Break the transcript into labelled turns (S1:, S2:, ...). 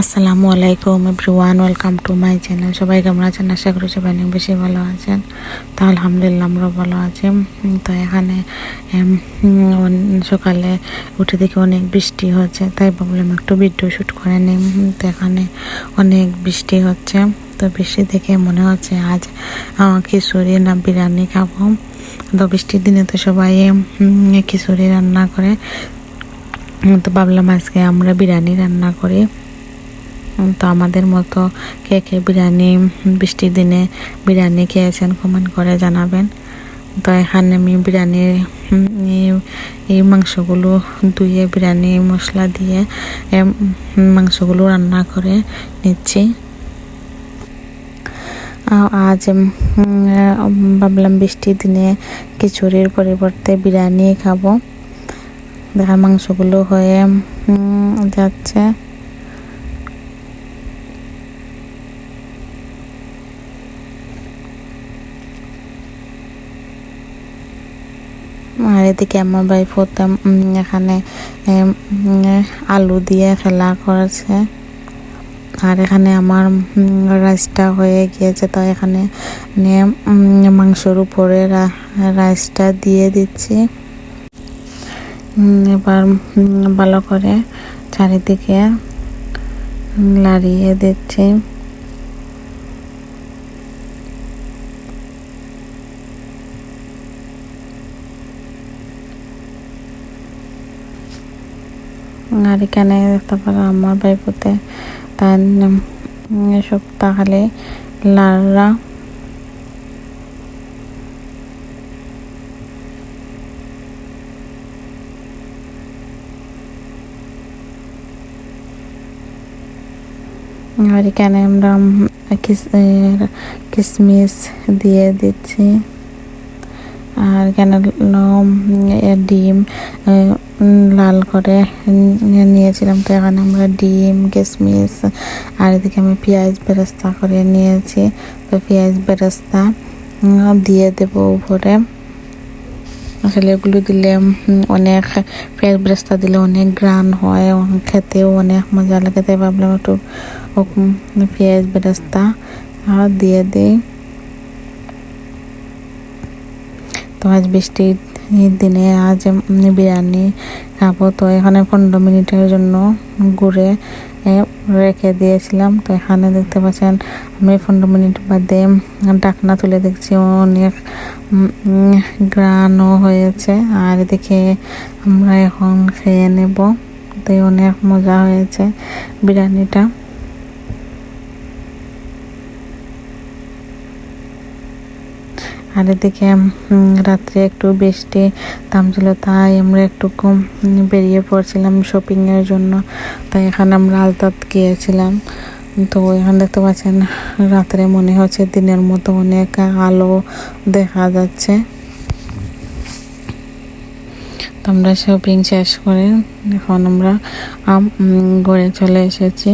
S1: আসসালামু আলাইকুম everyone, welcome to my channel. সবাই কেমন আছেন? আশা করি সবাই অনেক বেশি ভালো আছেন। তো আলহামদুলিল্লাহ আমরা ভালো আছি। তো এখানে সকালে উঠে দেখে অনেক বৃষ্টি হচ্ছে, তাই ভাবলাম একটু ভিডিও শ্যুট করে নিই। তো এখানে অনেক বৃষ্টি হচ্ছে। তো বৃষ্টি দেখে মনে হচ্ছে আজ খিচুড়ি না বিরিয়ানি খাব। তো বৃষ্টির দিনে তো সবাই খিচুড়ি রান্না করে। তো ভাবলাম আজকে আমরা বিরিয়ানি রান্না করি। তো আমাদের মতো কে কে বিরিয়ানি, বৃষ্টির দিনে বিরিয়ানি খেয়েছেন কমেন্ট করে জানাবেন। তো এখানে আমি বিরিয়ানি এই- মাংসগুলো ধুয়ে বিরিয়ানি মশলা দিয়ে মাংসগুলো রান্না করে নিচ্ছি। আজ ভাবলাম বৃষ্টির দিনে খিচুড়ির পরিবর্তে বিরিয়ানি খাব। দেখা মাংসগুলো হয়ে যাচ্ছে। আর এদিকে আমার ভাই প্রথম এখানে আলু দিয়ে খেলা করেছে। আর এখানে আমার রাইসটা হয়ে গিয়েছে, তো এখানে মাংসর উপরে রাইসটা দিয়ে দিচ্ছি। এবার ভালো করে চারিদিকে লাড়িয়ে দিচ্ছি। আর এখানে দেখতে পারো আমার ভাইপোতে তার এসব তাহলে আর এখানে আমরা কিসমিস দিয়ে দিচ্ছি। আর এখানে ডিম লাল করে নিয়েছিলাম। তো এখানে আমরা ডিম, কিসমিস, আর এদিকে আমি পেঁয়াজ বেরেস্তা করে নিয়েছি। তো পেঁয়াজ বেরেস্তা দিয়ে দেবো উপরে। আসলে এগুলো দিলে অনেক পেঁয়াজ বেরেস্তা দিলে, অনেক গ্রান হয় খেতেও অনেক মজা লাগে, তাই ভাবলাম একটু পেঁয়াজ বেরেস্তা দিয়ে দিই। তো আজ বৃষ্টির দিনে আজ বিরিয়ানি খাব। তো এখানে পনেরো মিনিটের জন্য ঘুরে রেখে দিয়েছিলাম। তো এখানে দেখতে পাচ্ছেন, আমি পনেরো মিনিট বাদে ডাকনা তুলে দেখছি। অনেক গ্রানও হয়েছে। আর এদিকে আমরা এখন খেয়ে নেব। তো অনেক মজা হয়েছে বিরিয়ানিটা। আর এদিকে রাত্রে একটু বৃষ্টি থামছিল, তাই আমরা একটু কম বেরিয়ে পড়ছিলাম শপিংয়ের জন্য। তাই এখানে আমরা আলতাত গিয়েছিলাম। তো এখানে দেখতে পাচ্ছেন, রাত্রে মনে হচ্ছে দিনের মতো অনেক আলো দেখা যাচ্ছে। তো আমরা শপিং শেষ করে এখন আমরা ঘরে চলে এসেছি।